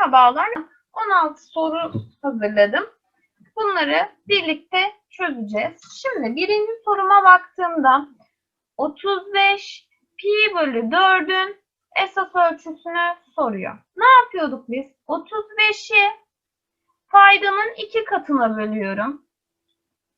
Merhabalar. 16 soru hazırladım. Bunları birlikte çözeceğiz. Şimdi birinci soruma baktığımda 35 pi bölü 4'ün esas ölçüsünü soruyor. Ne yapıyorduk biz? 35'i paydanın iki katına bölüyorum.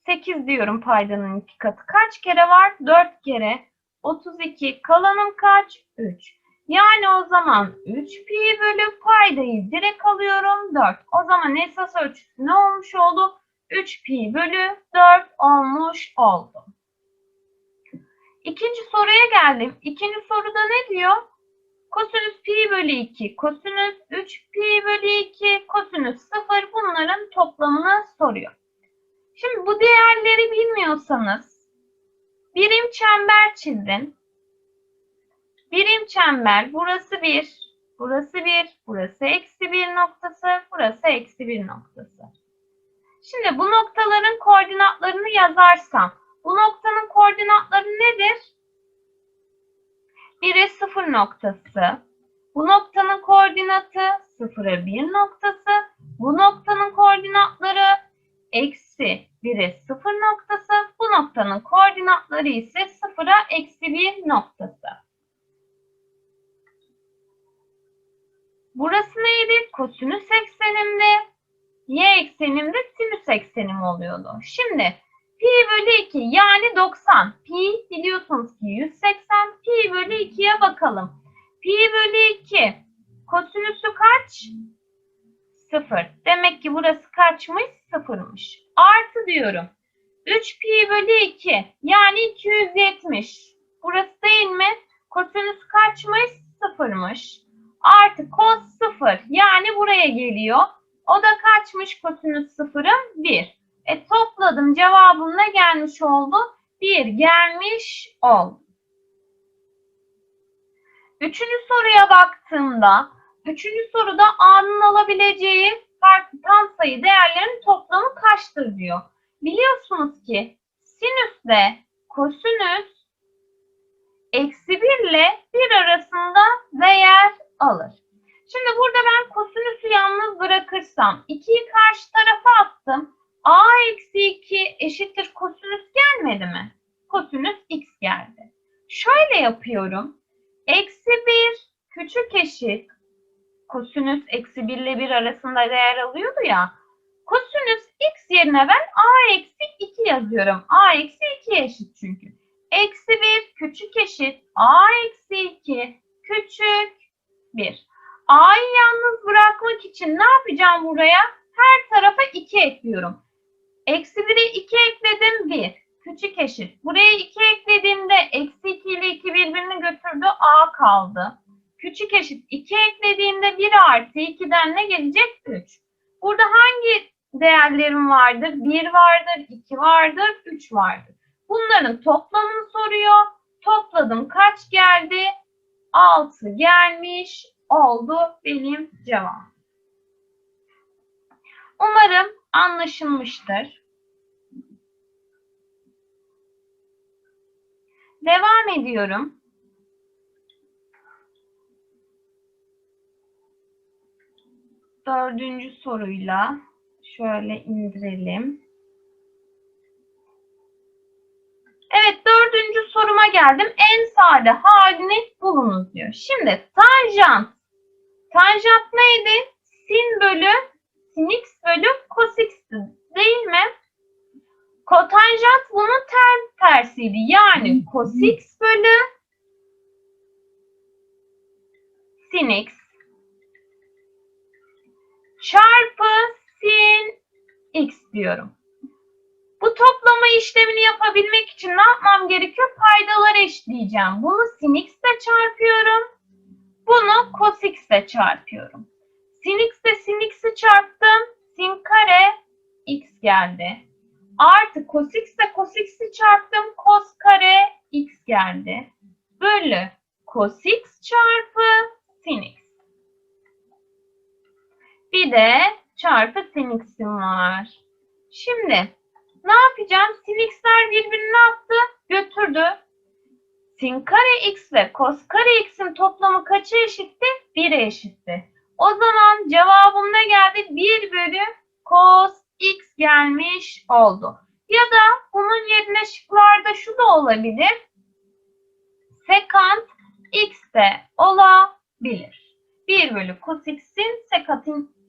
8 diyorum paydanın iki katı. Kaç kere var? 4 kere. 32. Kalanım kaç? 3. Yani o zaman 3 pi bölü paydayı direkt alıyorum 4. O zaman esas ölçüsü ne olmuş oldu? 3 pi bölü 4 olmuş oldu. İkinci soruya geldim. İkinci soruda ne diyor? Kosinüs pi bölü 2, kosinüs 3 pi bölü 2, kosinüs 0 bunların toplamını soruyor. Şimdi bu değerleri bilmiyorsanız birim çember çizin. Birim çember burası 1, burası 1, burası eksi 1 noktası, burası eksi 1 noktası. Şimdi bu noktaların koordinatlarını yazarsam bu noktanın koordinatları nedir? 1'e 0 noktası. Bu noktanın koordinatı 0'a 1 noktası. Bu noktanın koordinatları eksi 1'e 0 noktası. Bu noktanın koordinatları ise 0'a eksi 1 noktası. Burası neydi? Kosinüs eksenimde. Y eksenimde sinüs eksenim oluyordu. Şimdi pi bölü 2 yani 90. Pi biliyorsunuz ki 180. Pi bölü 2'ye bakalım. Pi bölü 2 kosinüsü kaç? 0. Demek ki burası kaçmış? 0'mış. Artı diyorum. 3 pi bölü 2 yani 270. Burası değil mi? Kosinüs kaçmış? 0'mış. Artı cos 0 yani buraya geliyor. O da kaçmış kosinüs 0'ın? 1. E topladım cevabım ne gelmiş oldu? 1 gelmiş oldu. Üçüncü soruya baktığımda, üçüncü soruda A'nın alabileceği farklı tam sayı değerlerinin toplamı kaçtır diyor. Biliyorsunuz ki sinüsle kosinüs eksi 1 ile 1 arasında değer alır. Şimdi burada ben kosinüsü yalnız bırakırsam 2'yi karşı tarafa attım. A eksi 2 eşittir kosinüs gelmedi mi? Kosinüs x geldi. Şöyle yapıyorum. Eksi 1 küçük eşit kosinüs eksi 1 ile 1 arasında değer alıyordu ya. Kosinüs x yerine ben a eksi 2 yazıyorum. a eksi 2 eşit çünkü. Eksi 1 küçük eşit a eksi 2 küçük 1. A'yı yalnız bırakmak için ne yapacağım buraya? Her tarafa 2 ekliyorum. Eksi 1'e 2 ekledim 1. Küçük eşit. Buraya 2 eklediğimde eksi 2 ile 2 birbirini götürdü. A kaldı. Küçük eşit 2 eklediğimde 1 artı 2'den ne gelecek? 3. Burada hangi değerlerim vardır? 1 vardır, 2 vardır, 3 vardır. Bunların toplamını soruyor. Topladım kaç geldi? 6 gelmiş oldu benim cevabım. Umarım anlaşılmıştır. Devam ediyorum. Dördüncü soruyla şöyle indirelim. Evet dördüncü soruma geldim. En sade halini bulunuz diyor. Şimdi tanjant. Tanjant neydi? Sin bölü sin x bölü cos x'ti değil mi? Kotanjant bunun ter tersiydi. Yani cos x bölü sin x çarpı sin x diyorum. Bu toplama işlemini yapabilmek için ne yapmam gerekiyor? Paydaları eşleyeceğim. Bunu sin x ile çarpıyorum. Bunu cos x ile çarpıyorum. Sin x ile sin x'i çarptım. Sin kare x geldi. Artı cos x ile cos x'i çarptım. Cos kare x geldi. Bölü cos x çarpı sin x. Bir de çarpı sin x'im var. Şimdi ne yapacağım? Sin x'ler birbirini yaptı? Götürdü. Sin kare x ile cos kare x'in toplamı kaça eşitti? 1'e eşitti. O zaman cevabım ne geldi? 1 bölü cos x gelmiş oldu. Ya da bunun yerine şıklarda şu da olabilir. Sekant x de olabilir. 1 bölü cos x'in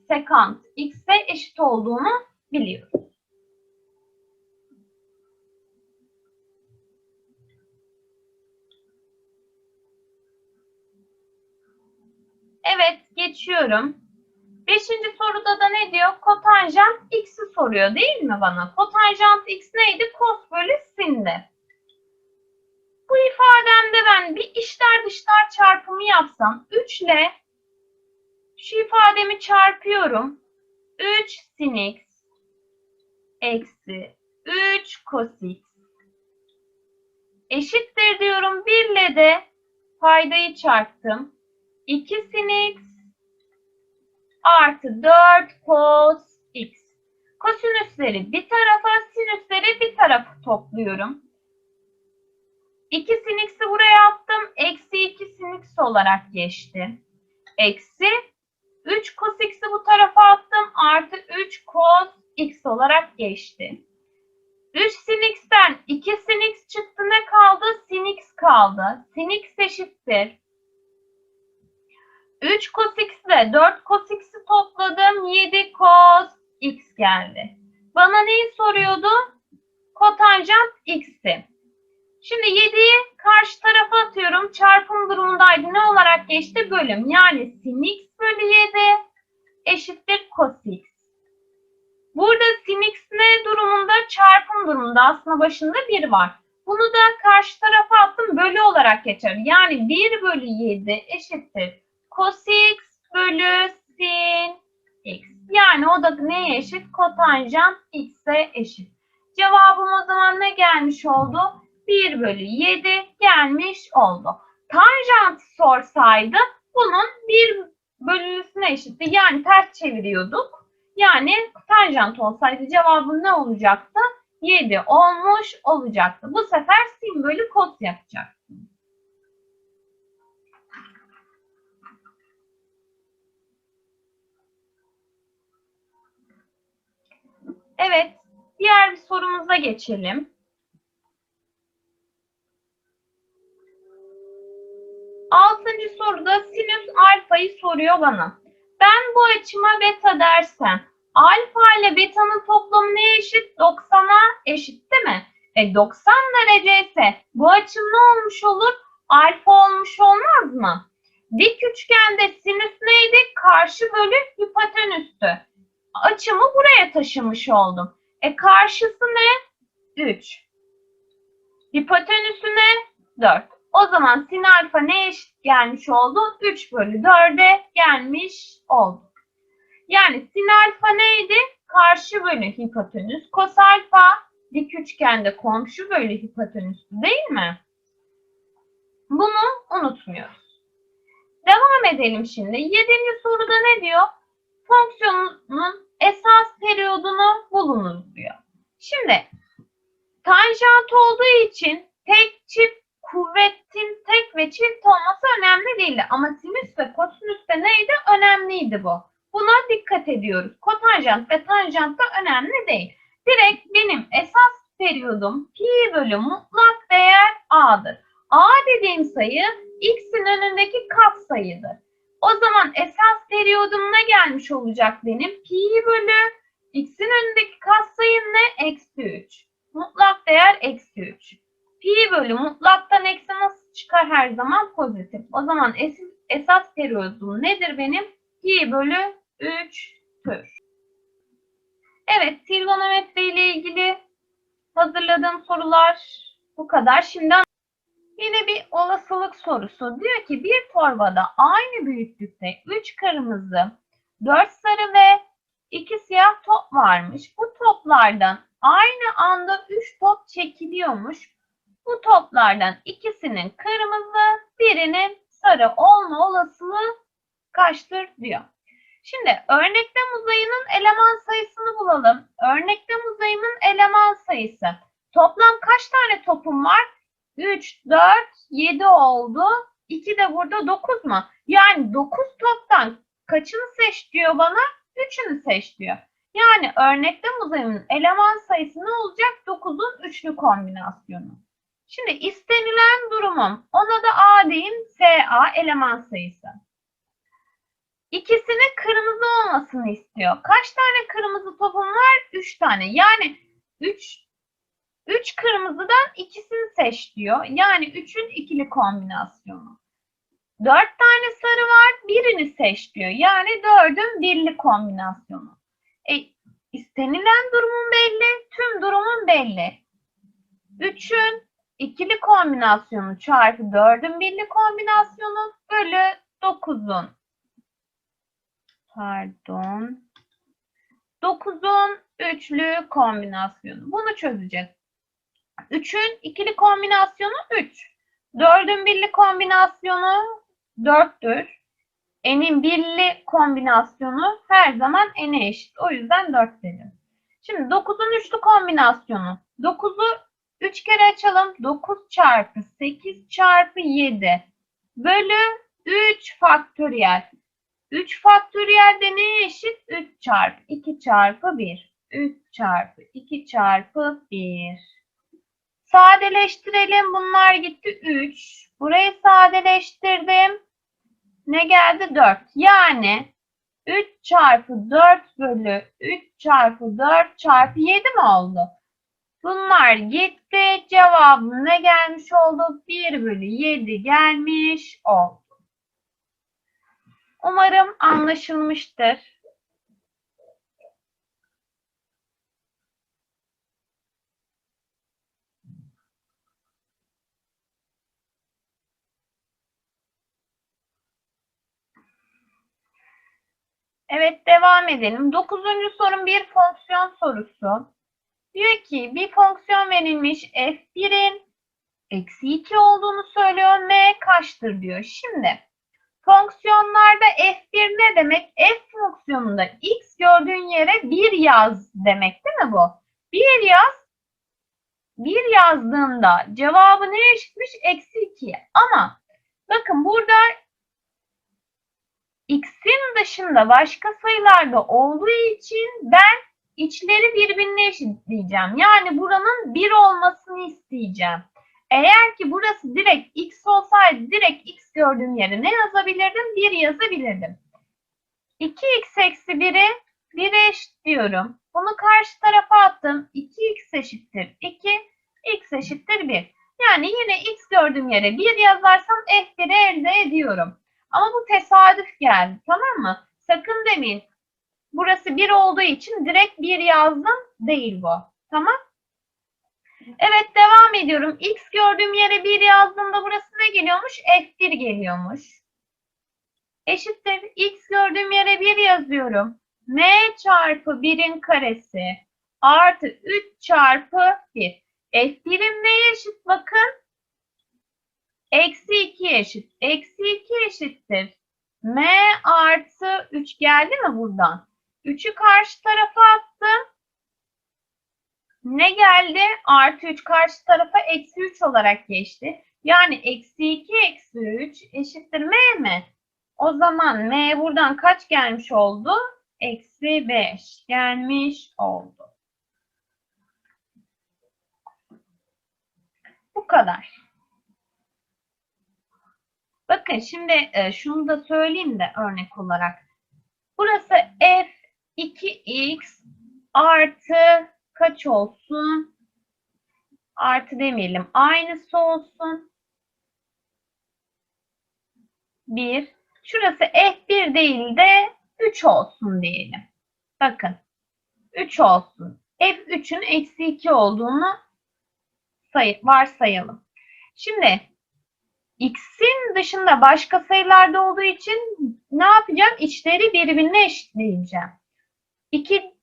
sekant x'e eşit olduğunu biliyoruz. Evet, geçiyorum. Beşinci soruda da ne diyor? Kotanjant x'i soruyor değil mi bana? Kotanjant x neydi? Cos bölü sin'di. Bu ifademde ben bir içler dışlar çarpımı yapsam 3 ile şu ifademi çarpıyorum. 3 sin x eksi 3 cos x eşittir diyorum. 1 ile de paydayı çarptım. 2 sin x artı 4 cos x. Kosinüsleri bir tarafa, sinüsleri bir tarafa topluyorum. 2 sin x'i buraya attım. Eksi 2 sin x olarak geçti. Eksi 3 cos x'i bu tarafa attım. Artı 3 cos x olarak geçti. 3 sin x'ten 2 sin x çıktı. Ne kaldı? Sin x kaldı. Sin x eşittir. 3 cos x ile 4 cos x'i topladım. 7 cos x geldi. Bana neyi soruyordu? Kotanjant x'i. Şimdi 7'yi karşı tarafa atıyorum. Çarpım durumundaydı. Ne olarak geçti? Bölüm. Yani sin x bölü 7 eşittir cos x. Burada sin x ne durumunda? Çarpım durumunda. Aslında başında 1 var. Bunu da karşı tarafa attım. Bölü olarak geçer. Yani 1 bölü 7 eşittir cos x bölü sin x. Yani o da neye eşit? Kotanjant x'e eşit. Cevabım o zaman ne gelmiş oldu? 1 bölü 7 gelmiş oldu. Tanjant sorsaydı bunun 1 bölüsüne eşitti. Yani ters çeviriyorduk. Yani tanjant olsaydı cevabım ne olacaktı? 7 olmuş olacaktı. Bu sefer sin bölü cos yapacak. Evet, diğer bir sorumuza geçelim. Altıncı soruda sinüs alfayı soruyor bana. Ben bu açıma beta dersem alfa ile beta'nın toplamı neye eşit? 90'a eşit değil mi? E 90 derece ise bu açım ne olmuş olur? Alfa olmuş olmaz mı? Dik üçgende sinüs neydi? Karşı bölü hipotenüstü. Açımı buraya taşımış oldum. E karşısı ne? 3. Hipotenüsü ne? 4. O zaman sin alfa ne eşit gelmiş oldu? 3 bölü 4'e gelmiş oldu. Yani sin alfa neydi? Karşı bölü hipotenüs. Kos alfa dik üçgende komşu bölü hipotenüsü değil mi? Bunu unutmuyoruz. Devam edelim şimdi. Yedinci soruda ne diyor? Fonksiyonun esas periyodunu bulunuz diyor. Şimdi tanjant olduğu için tek çift kuvvetin tek ve çift olması önemli değildi. Ama sinüs ve kosinüs de neydi? Önemliydi bu. Buna dikkat ediyoruz. Kotanjant ve tanjant da önemli değil. Direkt benim esas periyodum pi bölü mutlak değer a'dır. a dediğim sayı x'in önündeki katsayıdır. O zaman esas periyodum ne gelmiş olacak benim? Pi bölü x'in önündeki katsayım ne? Eksi 3. Mutlak değer eksi 3. Pi bölü mutlaktan eksi nasıl çıkar her zaman? Pozitif. O zaman es esas periyodum nedir benim? Pi bölü 3'tür. Evet, trigonometri ile ilgili hazırladığım sorular bu kadar. Şimdi yine bir olasılık sorusu. Diyor ki bir torbada aynı büyüklükte 3 kırmızı, 4 sarı ve 2 siyah top varmış. Bu toplardan aynı anda 3 top çekiliyormuş. Bu toplardan ikisinin kırmızı, birinin sarı olma olasılığı kaçtır diyor. Şimdi örneklem uzayının eleman sayısını bulalım. Örneklem uzayımın eleman sayısı. Toplam kaç tane topum var? 3, 4, 7 oldu. 2 de burada 9 mu? Yani 9 toptan kaçını seç diyor bana? Üçünü seç diyor. Yani örneklem uzamının eleman sayısı ne olacak? 9'un üçlü kombinasyonu. Şimdi istenilen durumum. Ona da A diyeyim. SA eleman sayısı. İkisinin kırmızı olmasını istiyor. Kaç tane kırmızı topum var? 3 tane. Yani 3 3 kırmızıdan ikisini seç diyor. Yani 3'ün ikili kombinasyonu. 4 tane sarı var. Birini seç diyor. Yani 4'ün birli kombinasyonu. E, istenilen durumun belli. Tüm durumun belli. 3'ün ikili kombinasyonu çarpı 4'ün birli kombinasyonu bölü 9'un pardon 9'un üçlü kombinasyonu. Bunu çözeceğiz. 3'ün ikili kombinasyonu 3. 4'ün birli kombinasyonu 4'tür. N'in birli kombinasyonu her zaman n'e eşit. O yüzden 4 dedim. Şimdi 9'un üçlü kombinasyonu. 9'u 3 kere açalım. 9 çarpı 8 çarpı 7 bölü 3 faktöriyel. 3 faktöriyel de neye eşit? 3 çarpı 2 çarpı 1. 3 çarpı 2 çarpı 1. Sadeleştirelim. Bunlar gitti 3. Burayı sadeleştirdim. Ne geldi? 4. Yani 3 çarpı 4 bölü 3 çarpı 4 çarpı 7 mi oldu? Bunlar gitti. Cevabı ne gelmiş oldu? 1 bölü 7 gelmiş oldu. Umarım anlaşılmıştır. Evet devam edelim. Dokuzuncu sorun bir fonksiyon sorusu. Diyor ki bir fonksiyon verilmiş f1'in eksi 2 olduğunu söylüyor. m kaçtır diyor. Şimdi fonksiyonlarda f1 ne demek? f fonksiyonunda x gördüğün yere 1 yaz demek değil mi bu? 1 yaz 1 yazdığında cevabı ne eşitmiş? Eksi 2. Ama bakın burada x'in dışında başka sayılarda olduğu için ben içleri birbirine eşitleyeceğim. Yani buranın 1 olmasını isteyeceğim. Eğer ki burası direkt x olsaydı direkt x gördüğüm yere ne yazabilirdim? 1 yazabilirdim. 2x eksi 1'i 1'e eşitliyorum. Bunu karşı tarafa attım. 2x eşittir 2, x eşittir 1. Yani yine x gördüğüm yere 1 yazarsam f1'i elde ediyorum. Ama bu tesadüf geldi tamam mı? Sakın demeyin. Burası 1 olduğu için direkt 1 yazdım. Değil bu. Tamam. Evet devam ediyorum. X gördüğüm yere 1 yazdığımda burası ne geliyormuş? F1 geliyormuş. Eşittir. X gördüğüm yere 1 yazıyorum. M çarpı 1'in karesi artı 3 çarpı 1. F1'im neye eşit bakın? Eksi 2 eşit. Eksi 2 eşittir. M artı 3 geldi mi buradan? 3'ü karşı tarafa attım. Ne geldi? Artı 3 karşı tarafa eksi 3 olarak geçti. Yani eksi 2 eksi 3 eşittir M mi? O zaman M buradan kaç gelmiş oldu? Eksi 5 gelmiş oldu. Bu kadar. Bakın şimdi e, şunu da söyleyeyim de örnek olarak. Burası f 2x artı kaç olsun? Artı demeyelim. Aynısı olsun. 1. Şurası f1 değil de 3 olsun diyelim. Bakın. 3 olsun. f3'ün eksi 2 olduğunu varsayalım. Şimdi x'in dışında başka sayılarda olduğu için ne yapacağım? İçleri birbirine eşitleyeceğim. 2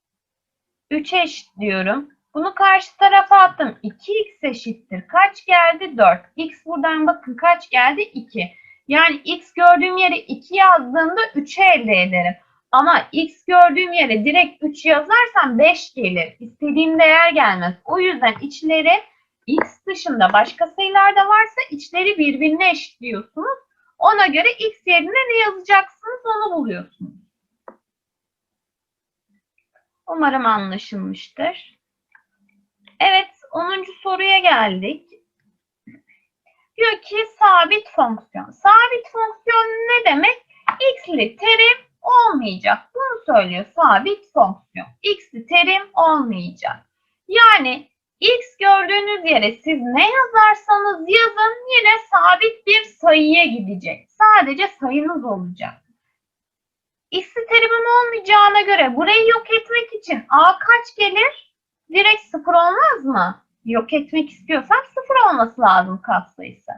3'e eşitliyorum. Bunu karşı tarafa attım. 2x eşittir. Kaç geldi? 4. x buradan bakın kaç geldi? 2. Yani x gördüğüm yere 2 yazdığımda 3'ü elde ederim. Ama x gördüğüm yere direkt 3 yazarsam 5 gelir. İstediğim değer gelmez. O yüzden içleri x dışında başka sayılar da varsa içleri birbirine eşitliyorsunuz. Ona göre x yerine ne yazacaksınız onu buluyorsunuz. Umarım anlaşılmıştır. Evet 10. soruya geldik. Diyor ki sabit fonksiyon. Sabit fonksiyon ne demek? X'li terim olmayacak. Bunu söylüyor sabit fonksiyon. X'li terim olmayacak. Yani X gördüğünüz yere siz ne yazarsanız yazın yine sabit bir sayıya gidecek. Sadece sayınız olacak. X'li terimim olmayacağına göre burayı yok etmek için A kaç gelir? Direkt sıfır olmaz mı? Yok etmek istiyorsam sıfır olması lazım katsayısı.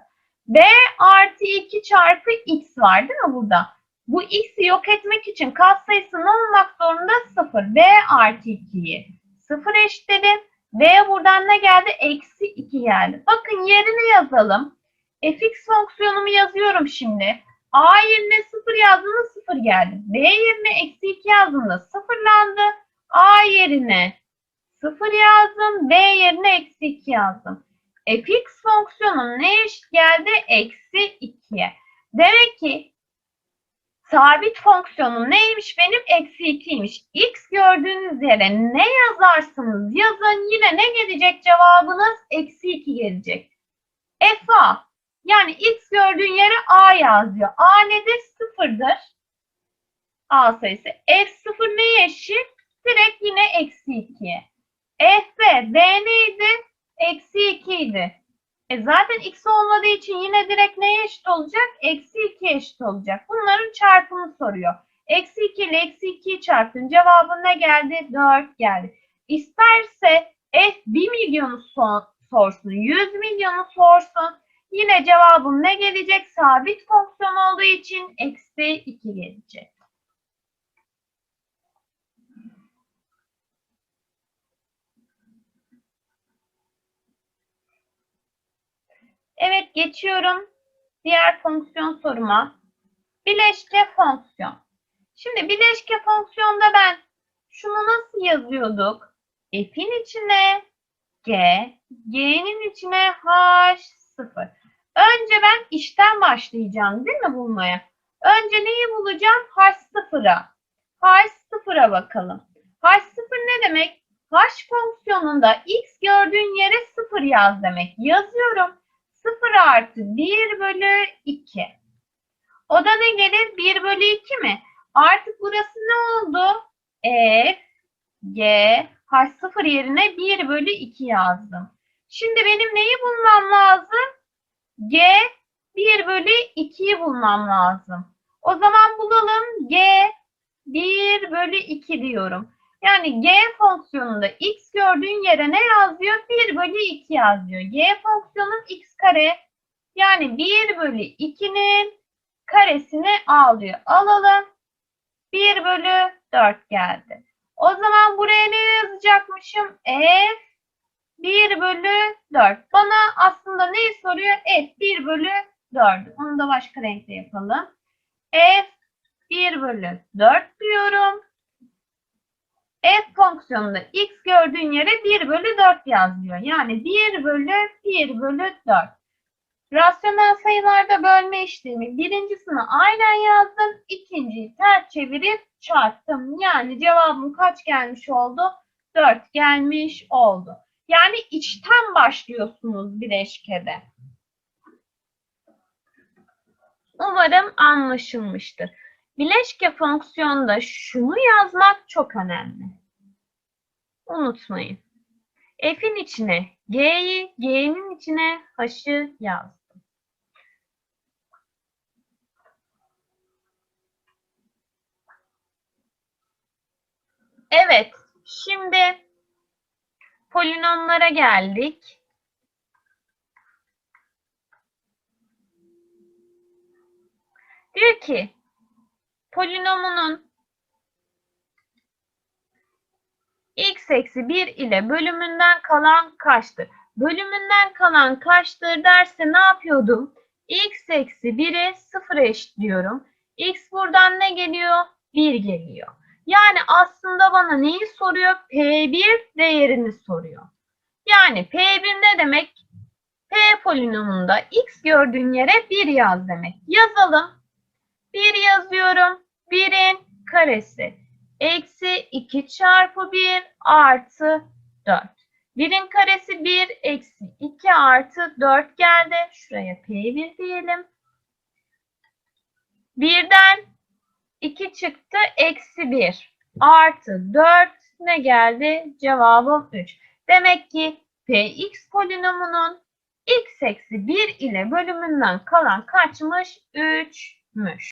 B artı 2 çarpı X var değil mi burada? Bu X'i yok etmek için katsayısı ne olmak zorunda? Sıfır. B artı 2'yi sıfır eşitledim. B buradan ne geldi? Eksi 2 geldi. Bakın yerine yazalım. fx fonksiyonumu yazıyorum şimdi. A yerine 0 yazdığımda 0 geldi. B yerine eksi 2 yazdığımda sıfırlandı. A yerine 0 yazdım. B yerine eksi 2 yazdım. fx fonksiyonum ne eşit geldi? Eksi 2'ye. Demek ki sabit fonksiyonum neymiş benim? Eksi 2'ymiş. X gördüğünüz yere ne yazarsınız yazın yine ne gelecek cevabınız? Eksi 2 gelecek. FA yani X gördüğün yere A yazıyor. A nedir? Sıfırdır. A sayısı. F0 neye eşit? Direkt yine eksi 2'ye. FB, B neydi? Eksi 2 idi. E zaten x olmadığı için yine direkt neye eşit olacak? Eksi 2 eşit olacak. Bunların çarpımı soruyor. Eksi 2 ile eksi 2'yi çarpın. Cevabı ne geldi? 4 geldi. İsterse f 1 milyonu sor, sorsun, 100 milyonu sorsun. Yine cevabım ne gelecek? Sabit fonksiyon olduğu için eksi 2 gelecek. Evet geçiyorum diğer fonksiyon soruma. Bileşke fonksiyon. Şimdi bileşke fonksiyonda ben şunu nasıl yazıyorduk? F'in içine G, G'nin içine H, 0. Önce ben işten başlayacağım değil mi bulmaya? Önce neyi bulacağım? H0'a. H0'a bakalım. H0 ne demek? H fonksiyonunda x gördüğün yere 0 yaz demek. Yazıyorum. 0 artı 1 bölü 2. O da ne gelir? 1 bölü 2 mi? Artık burası ne oldu? F, G, H0 yerine 1 bölü 2 yazdım. Şimdi benim neyi bulmam lazım? G 1 bölü 2'yi bulmam lazım. O zaman bulalım. G 1 bölü 2 diyorum. Yani G fonksiyonunda x gördüğün yere ne yazıyor? 1 bölü 2 yazıyor. G fonksiyonun x kare yani 1 bölü 2'nin karesini alıyor. Alalım. 1 bölü 4 geldi. O zaman buraya ne yazacakmışım? F 1 bölü 4. Bana aslında neyi soruyor? F 1 bölü 4. Onu da başka renkte yapalım. F 1 bölü 4 diyorum. F fonksiyonunda x gördüğün yere 1 bölü 4 yazıyor. Yani 1 bölü 1 bölü 4. Rasyonel sayılarda bölme işlemi birincisini aynen yazdım. ikinciyi ters çevirip çarptım. Yani cevabım kaç gelmiş oldu? 4 gelmiş oldu. Yani içten başlıyorsunuz bileşkede. Umarım anlaşılmıştır. Bileşke fonksiyonda şunu yazmak çok önemli. Unutmayın. F'in içine G'yi, G'nin içine H'ı yazdım. Evet, şimdi polinomlara geldik. Diyor ki polinomunun x eksi 1 ile bölümünden kalan kaçtır? Bölümünden kalan kaçtır derse ne yapıyordum? x eksi 1'i 0 eşitliyorum. x buradan ne geliyor? 1 geliyor. Yani aslında bana neyi soruyor? P1 değerini soruyor. Yani P1 ne demek? P polinomunda x gördüğün yere 1 yaz demek. Yazalım. 1 yazıyorum. 1'in karesi. Eksi 2 çarpı 1 artı 4. 1'in karesi 1 eksi 2 artı 4 geldi. Şuraya P1 diyelim. 1'den 2 çıktı. Eksi 1 artı 4 ne geldi? Cevabım 3. Demek ki Px polinomunun x eksi 1 ile bölümünden kalan kaçmış? 3'müş.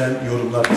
Lütfen yorumlar.